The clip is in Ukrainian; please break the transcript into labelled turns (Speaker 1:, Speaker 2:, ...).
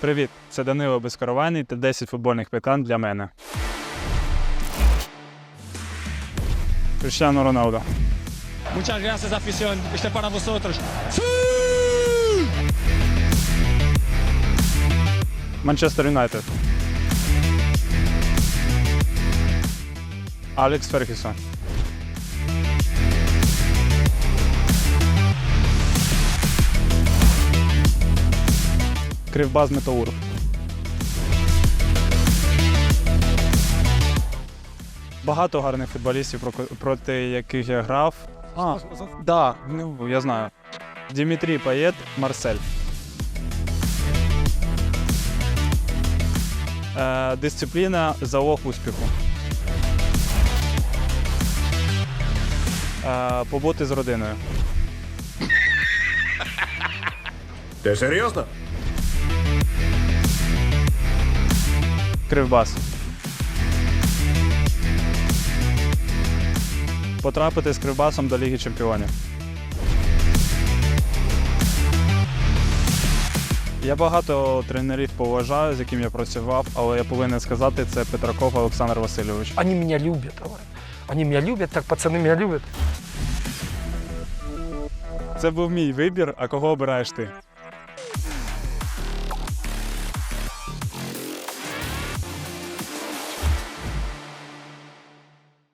Speaker 1: Привіт, це Данило Безкоровайний та 10 футбольних питань для мене. Cristiano Ronaldo.
Speaker 2: Muchas gracias, afición. Este para vosotros.
Speaker 1: Манчестер Юнайтед. Алекс Фергюсон. Кривбаз Метауров. Багато гарних футболістів, проти яких я грав. А, да, ну, я знаю. Дімітрій Паєт, Марсель. Е, дисципліна залог успіху. Е, побути з родиною.
Speaker 3: Ти серйозно?
Speaker 1: Кривбас. Потрапити з Кривбасом до Ліги Чемпіонів. Я багато тренерів поважаю, з яким я працював, але я повинен сказати, це Петраков Олександр Васильович.
Speaker 4: Они меня любят. говорят. Они меня любят, так пацаны меня любят.
Speaker 1: Це був мій вибір, а кого обираєш ти?